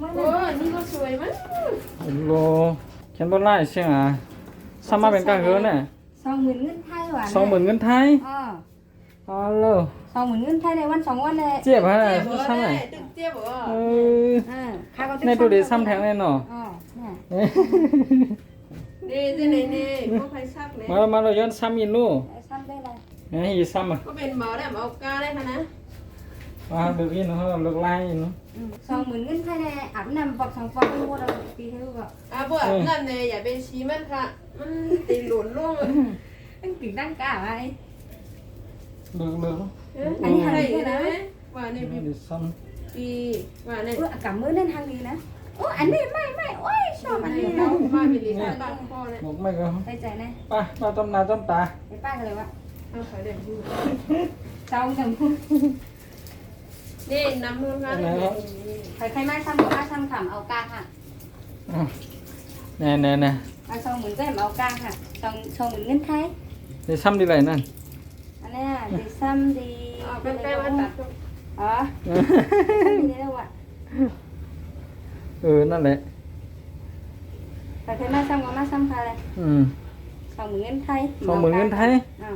เมื่อโอ้นั้นนี่ก็สวยมั้งโลเขียนบนไล่เสียงอะซ้ำมาเป็นกาเฮือเนี่ยสองหมื่นเงินไทยหวานสองหมื่นเงินไทยอ๋ออ๋อเลยสองหมื่นเงินไทยในวันสองวันเลยเจ็บฮะเจ็บบ่ซ้ำไหนได้ตึกเจ็บบ่เอออ่าค่าก็ในตัวเดียวซ้ำแทงแน่นอนอ๋อเนี่ยเอ้ยนี่ที่ไหนนี่พวกใครซักเนี่ยมามาเราย้อนซ้ำอีนู่ไอ้ซ้ำได้เลยเอ้ยอีซ้ำอะก็เป็นหมอได้หมอก้าได้ค่ะนะ มาเลือกอีนู่เลือกไล่อีนู่อืมสองหมื่นเงินไทยในอาบน้ำปอกสองปอกไม่รู้เราปีให้รู้ก็อะบ่นั่นเนี่ยอย่าไปชี้มันค่ะ มันตีหลุนล่วงเลยตั้งปีตั้งกาไว้เลือกเลือกอันนี้อะไรนะว่านี่นี่ดิซ้ปีว่านี่เออกับมือเล่นทางนี้นะโอ้อันนี้ไม่ไม่โอ้ยชอบอันนี้เรานะมาเป็นลิซ่าบ้านพ่อเนี่ยำบอกไม่ก็ใจใจนะไปมาต้มนาต้มตาไอ้ป้ากันเลยวะเอาขายเด็กอยู่เจ้าจังพูด นี่น้ำนู่นค่ะนี่ใครใครมาซ้ำก็มาซ้ำขำเอากลางค่ะอะแน่แน่แน่เอาสองหมื่นก็เอากลางค่ะสองสองหมื่นเงินไทยนี่ซ้ำดีไรนั่นอันเนี้ยดีซ้ำดีเอาเป็นแป้งมาตัดอ๋อดีแล้วว่ะเออนั่นแหละ ใครใครมาซ้ำก็มาซ้ำค่ะเลยอืมสองหมื่นเงินไทยสองหมื่นเงินไทยอ่า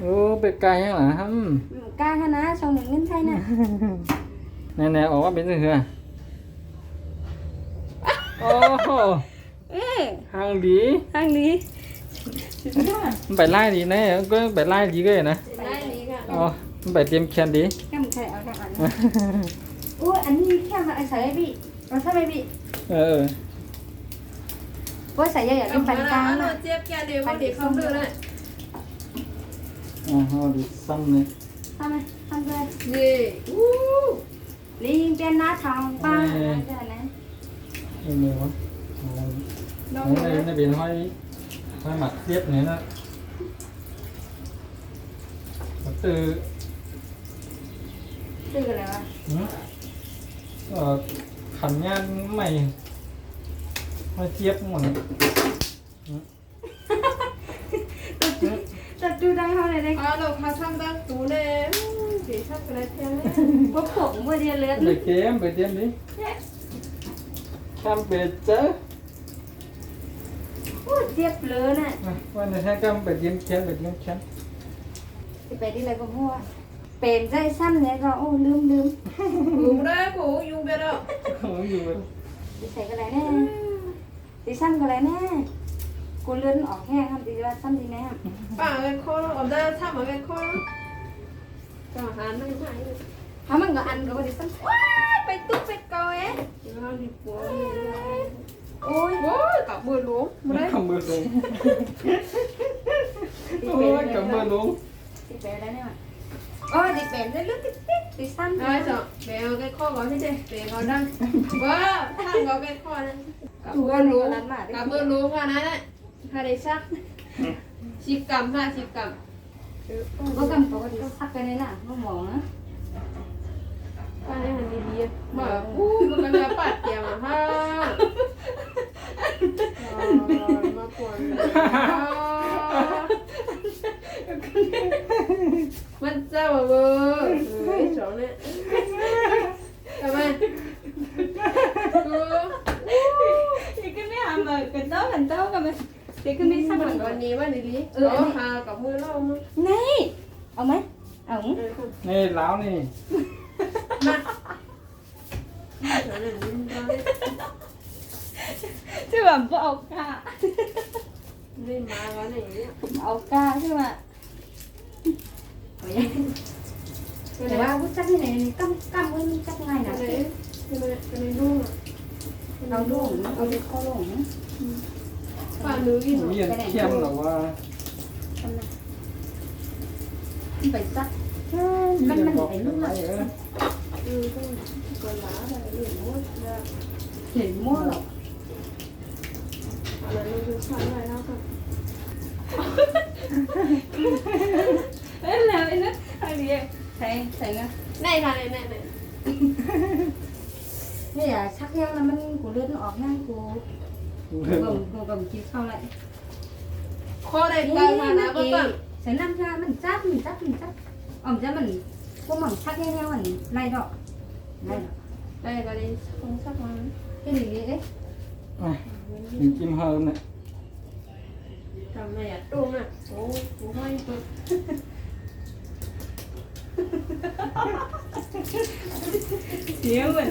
โอ้เป็ดไก่ยังหล่ะฮัมอืมกลางค่ะนะสองหมื่นเงินไทยน่ะแน่แน่ออกว่าเป็นเสือโอ้โหเอ๊ะหางดีทางนี้มันไปไล่ดีนะก็ไปไล่ดีก็นะได้นี้ค่ะอ๋อมันไปเตรียมแคนดี แค่มันใครเอาทางอันอุ้ยอันนี้แค่มาใส่ไอ้พี่เราใส่ไอ้พี่เออ ว่าใส่เยอะอย่างเอาเป็นไปปันกกลาลางงเนาะน่ะเจี๊ยบแกเดี๋ยวว่าเด็กเขาดื้อเลย อ๋อเอาดิซ้ำเลยทำไมทำเลยนี่อู้ลิงเป็นหน้าทองป้าเดี๋ยวนะเออเนี่ยวะอ๋อน้องในในเป็นห้อยห้อยหมักเทียบเนี่ยนะมันตือซื้ออะไรวะหืมเอ่อขันงานใหม่ห้อยเทียบหมดเลย จะดูได้เท่าไหร่ได้อ่าเราพาช่างตั้งตูเลยสีชักอะไรแทนเลยพวกผมเมื่อเดียวเลือดไปเกมไปเตรียมดิแคมเปญเจอพูดเจ็บเลยน่ะวันนี้แค่ก็ไปเตรียมแคนไปเตรียมแคนไปที่ไรก็มั่วเป็นใจสั้นเนี่ยก็โอ้ลืมลืมกูได้กูอยู่เบ็ดอะเขาอยู่เลยดีใส่ก็ไรแน่ดีสั้นก็ไรแน่ กูเลื่อนออกแห้งครับดีว่าสั้นดีแน่ป่าเป็นคนเอาได้ทำมาเป็นคนก็หาไม่ได้ถ้ามันก็อันก็ดีสั้นว้ายไปตุ๊กไปกอยเราดีกว่าโอ้ยโอ้ยกับมือล้วงมาได้ cầm mưa luôn ôi cầm mưa luôn ดีเป็นแล้วเนี่ยโอ้ยดีเป็นได้ลึกติ๊กติ๊กดีสั้นได้จ้ะเบล cái kho gói thế đây để gói đăng vâng thằng gói cái kho này ถูกกันรู้นั้นมา cả mưa lúa qua đấy đấy hai đấy sắc chịp cầm ha chịp cầm ก็กำปกติซักไปในน่ะก็มองนะ qua đây là gì đi mở u mà cái nhà bạt kìa mà ha Rồi, mà quần Mất sao mà vơ Ui, chỗ này Cảm ơn Ừ. thì cái mấy hàm mà cái đó thành tao cái mình thì cái mấy sắc Mình mình còn nhí mà đi lý Ừ, Có anh- hà cả mưa lâu mà này ông ấy ông Ừ, không. nè láo nè Mà Chỗ này nhìn ra chứ mà có ông ca Nên mà cái này nhá. ông ca chứ mà Cái để này ba bút chắc như này căm căm với chắc ngay nào Cái này Cái này Cái này đu à Cái này ông đu luôn ông đi khó luôn Bà nữ gì rồi miền kem là qua phải sắc mình mình phải lúc nào Ừ, không Còn lá này để mốt ra để mua lọc Hoặc là nó cứ xoắn lại nó không đấy là đấy nó hay gì thầy thầy nghe Này bà này này này bây giờ sắc heo là mình của lươn ọt ngang của gồm gồm gồm chiếu sau lại Kho đây bà mà ná bớt bận sẽ năm ra mình chát mình chát mình chát ổng ra mình có mỏng sắc heo heo mình lay ฝากหนูอีกหนูมีอันเข้มหรอว่าไปซักมันมันไปนู่นเลยเห็นมั่วหรอเอ้ยแล้วไอ้นั่นอะไรเนี่ยใส่ใส่เงี้ยไหนมาเลยไหนไหนเนี่ยชักแห้งแล้วมันกูเลือดออกง่ายกู Vâng. gồng gồng gồng chiếc sau lại? Kho đây cơ mà nó bất tận sẽ nằm ra mình chát mình chát mình chát. Ẩm ra mình có mỏng sắc nghe theo mình này đó này đây là đây không sắc mà cái gì đấy à, mình chim hơn này. Thằng này à tuông à. bố bố cố may tiếng mình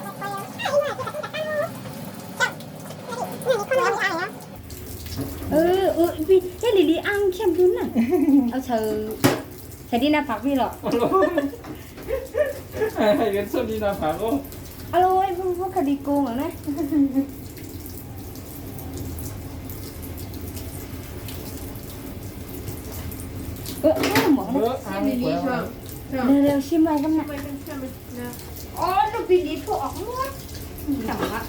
เออเออพี่เฮ้ยหลีหลีอังเข้มดุนน่ะ เอาเธอใส่ดีนะผักพี่หรอให้เงินสวัสดีนะผาโอ้อร่อยพวกพวกคดีโกงเหรอนะเออเอาหมอเอนะออ่า xem น lý เปิด lý มา chọn เร็วๆชิมอะไรกันนะ mày bên xem này nè อ๋อลูกพี่ดีพวกออกหมดจังวะ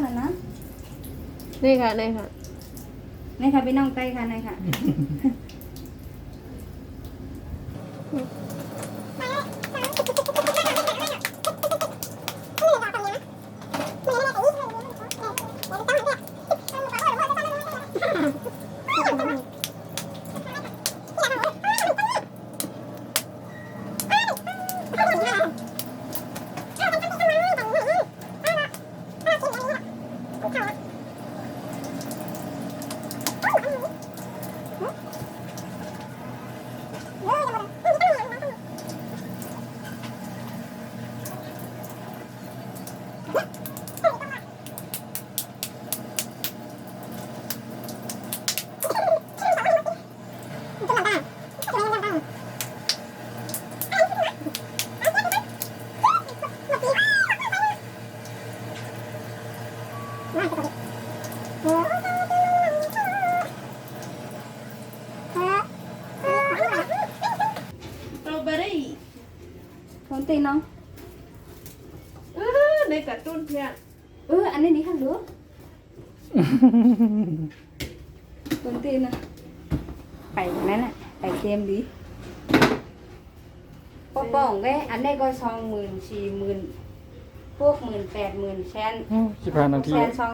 ไม่ซื้อจังนั้นนะ đây cả đây cả นี่ค่ะพี่น้องไต้ค่ะนี่ค่ะ strawberry คนตีน้อง ừ đây cả trôn thiệt เอออันนี้ดีค่ะหรือคนตีนะไปนั่นน่ะไปเต็มดีป้ป่องแกอันนี้ก็สองหมื่นสี่หมื่น พวกหมื่นแปดหมื่นแสนสิบห้านาที แสนสอง